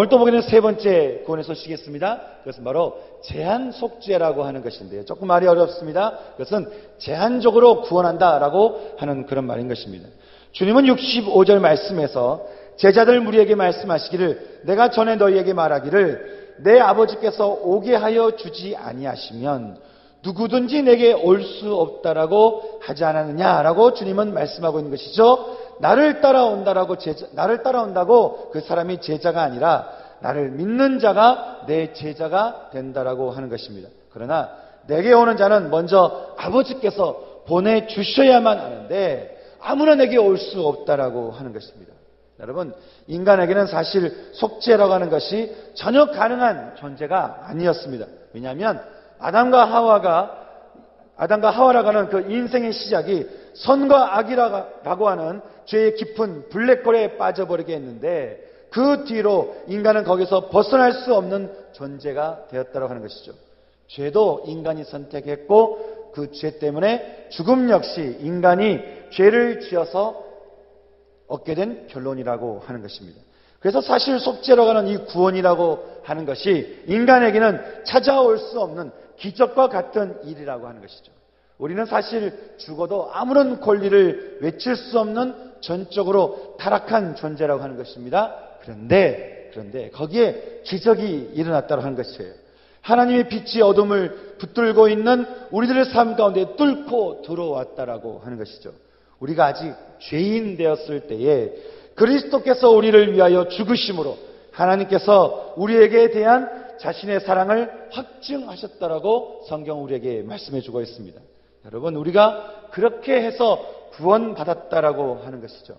오늘 또 보기는 세 번째 구원의 소식이겠습니다. 그것은 바로 제한 속죄라고 하는 것인데요. 조금 말이 어렵습니다. 그것은 제한적으로 구원한다라고 하는 그런 말인 것입니다. 주님은 65절 말씀에서 제자들 무리에게 말씀하시기를 내가 전에 너희에게 말하기를 내 아버지께서 오게 하여 주지 아니하시면 누구든지 내게 올 수 없다라고 하지 않았느냐라고 주님은 말씀하고 있는 것이죠. 나를 따라온다라고 제자, 나를 따라온다고 그 사람이 제자가 아니라 나를 믿는 자가 내 제자가 된다라고 하는 것입니다. 그러나 내게 오는 자는 먼저 아버지께서 보내 주셔야만 하는데 아무나 내게 올 수 없다라고 하는 것입니다. 여러분, 인간에게는 사실 속죄라고 하는 것이 전혀 가능한 존재가 아니었습니다. 왜냐하면 아담과 하와가 아담과 하와라고 하는 그 인생의 시작이 선과 악이라고 하는 죄의 깊은 블랙홀에 빠져버리게 했는데 그 뒤로 인간은 거기서 벗어날 수 없는 존재가 되었다고 하는 것이죠. 죄도 인간이 선택했고 그 죄 때문에 죽음 역시 인간이 죄를 지어서 얻게 된 결론이라고 하는 것입니다. 그래서 사실 속죄라고 하는 이 구원이라고 하는 것이 인간에게는 찾아올 수 없는 기적과 같은 일이라고 하는 것이죠. 우리는 사실 죽어도 아무런 권리를 외칠 수 없는 전적으로 타락한 존재라고 하는 것입니다. 그런데, 그런데 거기에 기적이 일어났다고 하는 것이에요. 하나님의 빛이 어둠을 붙들고 있는 우리들의 삶 가운데 뚫고 들어왔다라고 하는 것이죠. 우리가 아직 죄인 되었을 때에 그리스도께서 우리를 위하여 죽으심으로 하나님께서 우리에게 대한 자신의 사랑을 확증하셨다라고 성경 우리에게 말씀해 주고 있습니다. 여러분, 우리가 그렇게 해서 구원받았다라고 하는 것이죠.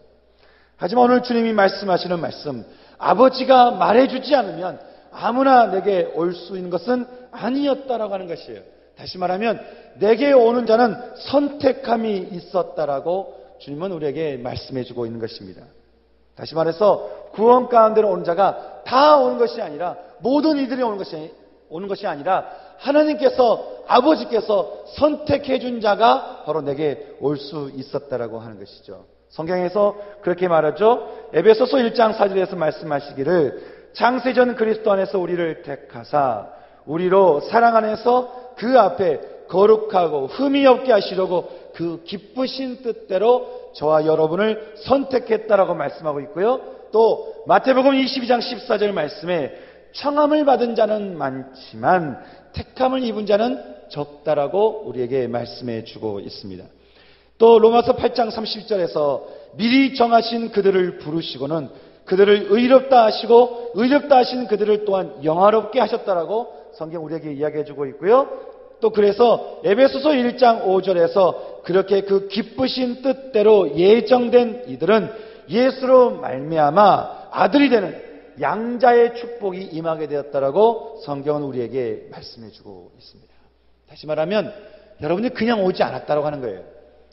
하지만 오늘 주님이 말씀하시는 말씀, 아버지가 말해주지 않으면 아무나 내게 올 수 있는 것은 아니었다라고 하는 것이에요. 다시 말하면 내게 오는 자는 선택함이 있었다라고 주님은 우리에게 말씀해 주고 있는 것입니다. 다시 말해서 구원 가운데로 오는 자가 다 오는 것이 아니라 모든 이들이 오는 것이 오는 것이 아니라 하나님께서 아버지께서 선택해 준 자가 바로 내게 올 수 있었다라고 하는 것이죠. 성경에서 그렇게 말하죠. 에베소서 1장 4절에서 말씀하시기를 장세전 그리스도 안에서 우리를 택하사 우리로 사랑 안에서 그 앞에 거룩하고 흠이 없게 하시려고 그 기쁘신 뜻대로 저와 여러분을 선택했다라고 말씀하고 있고요. 또 마태복음 22장 14절 말씀에 청함을 받은 자는 많지만 택함을 입은 자는 적다라고 우리에게 말씀해 주고 있습니다. 또 로마서 8장 30절에서 미리 정하신 그들을 부르시고는 그들을 의롭다 하시고 의롭다 하신 그들을 또한 영화롭게 하셨다라고 성경 우리에게 이야기해 주고 있고요. 또 그래서 에베소서 1장 5절에서 그렇게 그 기쁘신 뜻대로 예정된 이들은 예수로 말미암아 아들이 되는 양자의 축복이 임하게 되었다라고 성경은 우리에게 말씀해 주고 있습니다. 다시 말하면 여러분이 그냥 오지 않았다고 하는 거예요.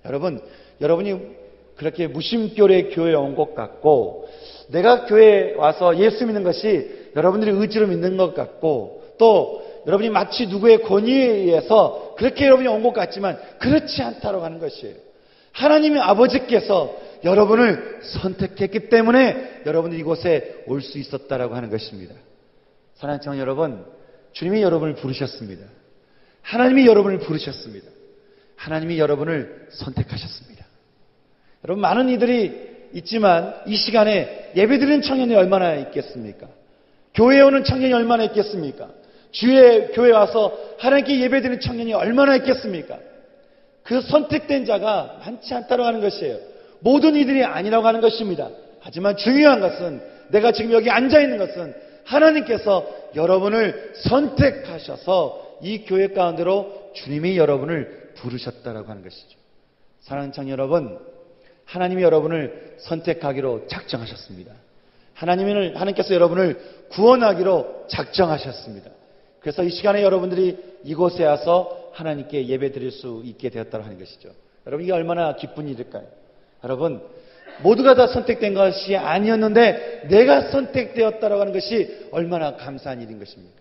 여러분, 여러분이 그렇게 무심결에 교회에 온 것 같고 내가 교회에 와서 예수 믿는 것이 여러분들이 의지로 믿는 것 같고 또 여러분이 마치 누구의 권위에 의해서 그렇게 여러분이 온 것 같지만 그렇지 않다고 하는 것이에요. 하나님의 아버지께서 여러분을 선택했기 때문에 여러분이 이곳에 올 수 있었다라고 하는 것입니다. 사랑하는 청 여러분, 주님이 여러분을 부르셨습니다. 하나님이 여러분을 부르셨습니다. 하나님이 여러분을 선택하셨습니다. 여러분 많은 이들이 있지만 이 시간에 예배드리는 청년이 얼마나 있겠습니까? 교회에 오는 청년이 얼마나 있겠습니까? 주의 교회 와서 하나님께 예배드리는 청년이 얼마나 있겠습니까? 그 선택된 자가 많지 않다고 하는 것이에요. 모든 이들이 아니라고 하는 것입니다. 하지만 중요한 것은 내가 지금 여기 앉아 있는 것은 하나님께서 여러분을 선택하셔서 이 교회 가운데로 주님이 여러분을 부르셨다라고 하는 것이죠. 사랑하는 청 여러분, 하나님이 여러분을 선택하기로 작정하셨습니다. 하나님은 하나님께서 여러분을 구원하기로 작정하셨습니다. 그래서 이 시간에 여러분들이 이곳에 와서 하나님께 예배 드릴 수 있게 되었다고 하는 것이죠. 여러분 이게 얼마나 기쁜 일일까요? 여러분 모두가 다 선택된 것이 아니었는데 내가 선택되었다라고 하는 것이 얼마나 감사한 일인 것입니까?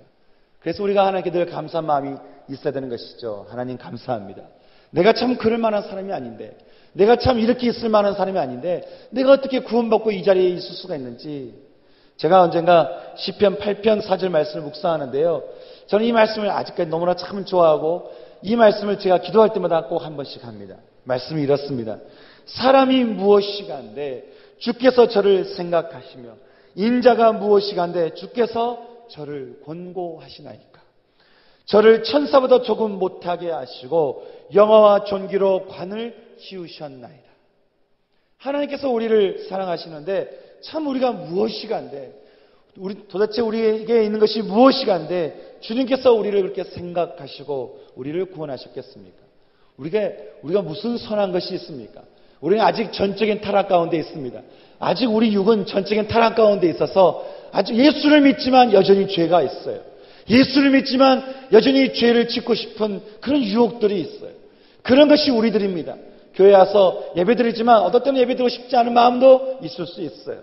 그래서 우리가 하나님께 늘 감사한 마음이 있어야 되는 것이죠. 하나님 감사합니다. 내가 참 그럴 만한 사람이 아닌데 내가 참 이렇게 있을 만한 사람이 아닌데 내가 어떻게 구원받고 이 자리에 있을 수가 있는지 제가 언젠가 시편 8편 4절 말씀을 묵상하는데요. 저는 이 말씀을 아직까지 너무나 참 좋아하고 이 말씀을 제가 기도할 때마다 꼭 한 번씩 합니다. 말씀이 이렇습니다. 사람이 무엇이간데 주께서 저를 생각하시며 인자가 무엇이간데 주께서 저를 권고하시나이까. 저를 천사보다 조금 못하게 하시고 영화와 존귀로 관을 씌우셨나이다. 하나님께서 우리를 사랑하시는데 참 우리가 무엇이 간데 우리 도대체 우리에게 있는 것이 무엇이 간데 주님께서 우리를 그렇게 생각하시고 우리를 구원하셨겠습니까? 우리가 우리가 무슨 선한 것이 있습니까? 우리는 아직 전적인 타락 가운데 있습니다. 아직 우리 육은 전적인 타락 가운데 있어서 아직 예수를 믿지만 여전히 죄가 있어요. 예수를 믿지만 여전히 죄를 짓고 싶은 그런 유혹들이 있어요. 그런 것이 우리들입니다. 교회 와서 예배드리지만 어떨 때는 예배드리고 싶지 않은 마음도 있을 수 있어요.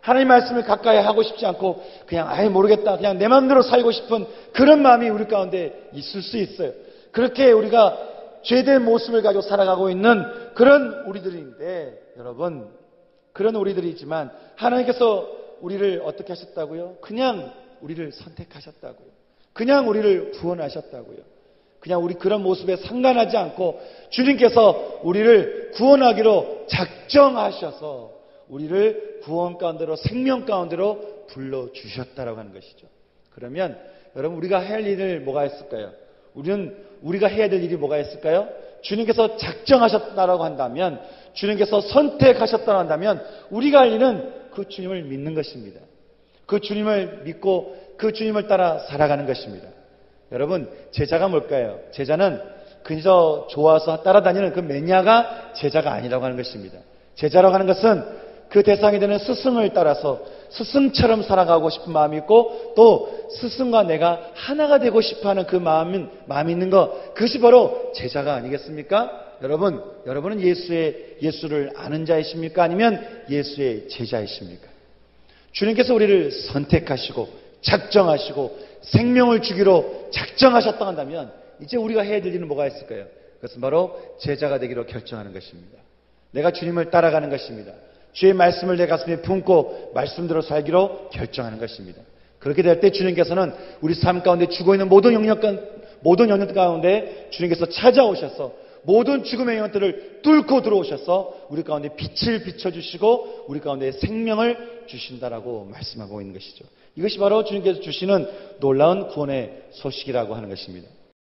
하나님 말씀을 가까이 하고 싶지 않고 그냥 아예 모르겠다. 그냥 내 마음대로 살고 싶은 그런 마음이 우리 가운데 있을 수 있어요. 그렇게 우리가 죄된 모습을 가지고 살아가고 있는 그런 우리들인데 여러분 그런 우리들이지만 하나님께서 우리를 어떻게 하셨다고요? 그냥 우리를 선택하셨다고요. 그냥 우리를 구원하셨다고요. 그냥 우리 그런 모습에 상관하지 않고 주님께서 우리를 구원하기로 작정하셔서 우리를 구원 가운데로 생명 가운데로 불러 주셨다라고 하는 것이죠. 그러면 여러분 우리가 해야 할 일을 뭐가 있을까요? 우리는 우리가 해야 될 일이 뭐가 있을까요? 주님께서 작정하셨다라고 한다면 주님께서 선택하셨다고 한다면 우리가 할 일은 그 주님을 믿는 것입니다. 그 주님을 믿고 그 주님을 따라 살아가는 것입니다. 여러분 제자가 뭘까요? 제자는 그저 좋아서 따라다니는 그 매냐가 제자가 아니라고 하는 것입니다. 제자라고 하는 것은 그 대상이 되는 스승을 따라서 스승처럼 살아가고 싶은 마음이 있고 또 스승과 내가 하나가 되고 싶어 하는 그 마음은, 마음이 있는 것. 그것이 바로 제자가 아니겠습니까? 여러분, 여러분은 예수의, 예수를 아는 자이십니까? 아니면 예수의 제자이십니까? 주님께서 우리를 선택하시고 작정하시고 생명을 주기로 작정하셨다 한다면 이제 우리가 해야 될 일은 뭐가 있을까요? 그것은 바로 제자가 되기로 결정하는 것입니다. 내가 주님을 따라가는 것입니다. 주의 말씀을 내 가슴에 품고 말씀대로 살기로 결정하는 것입니다. 그렇게 될 때 주님께서는 우리 삶 가운데 죽어 있는 모든 영역 모든 영역 가운데 주님께서 찾아오셔서 모든 죽음의 영역들을 뚫고 들어오셔서 우리 가운데 빛을 비춰주시고 우리 가운데 생명을 주신다라고 말씀하고 있는 것이죠. 이것이 바로 주님께서 주시는 놀라운 구원의 소식이라고 하는 것입니다.